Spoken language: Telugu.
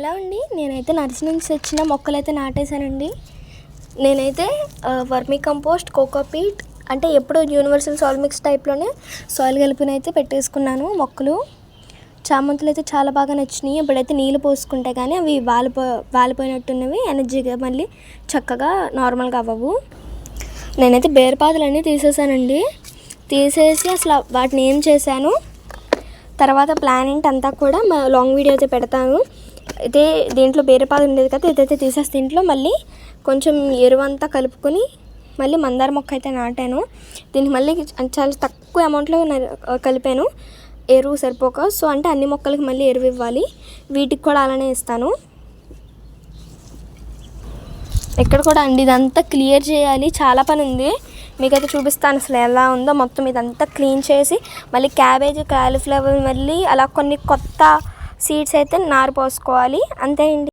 హలో అండి నేనైతే నర్సరీ నుంచి వచ్చిన మొక్కలు అయితే నాటేశానండి. నేనైతే వర్మీ కంపోస్ట్ కోకోపీట్ అంటే ఎప్పుడు యూనివర్సల్ సాయిల్ మిక్స్ టైప్లోనే సాయిల్ కలిపిన అయితే పెట్టేసుకున్నాను మొక్కలు. చామంతులు అయితే చాలా బాగా నచ్చినాయి ఇప్పుడైతే నీళ్ళు పోసుకుంటే కానీ అవి వాలిపో వాలిపోయినట్టున్నవి ఎనర్జీగా మళ్ళీ చక్కగా నార్మల్గా అవ్వవు. నేనైతే బేరపాదులన్నీ తీసేసానండి తీసేసి అసలు వాటిని ఏం చేశాను తర్వాత ప్లానింగ్ అంతా కూడా మా లాంగ్ వీడియో అయితే పెడతాను. అయితే దీంట్లో బేరపాదు ఉండేది కదా ఇదైతే తీసేసి దీంట్లో మళ్ళీ కొంచెం ఎరువు అంతా కలుపుకొని మళ్ళీ మందార మొక్క అయితే నాటాను. దీనికి మళ్ళీ చాలా తక్కువ అమౌంట్లో కలిపాను. ఎరువు సరిపోక. సో అంటే అన్ని మొక్కలకి మళ్ళీ ఎరువు ఇవ్వాలి. వీటికి కూడా అలానే ఇస్తాను. ఇక్కడ కూడా అండి ఇదంతా క్లియర్ చేయాలి. చాలా పని ఉంది. మీకైతే చూపిస్తాను అసలు ఎలా ఉందో. మొత్తం ఇదంతా క్లీన్ చేసి మళ్ళీ క్యాబేజ్ కాలీఫ్లవర్ మళ్ళీ అలా కొన్ని కొత్త సీడ్స్ అయితే నారు పోసుకోవాలి. అంతే అండి.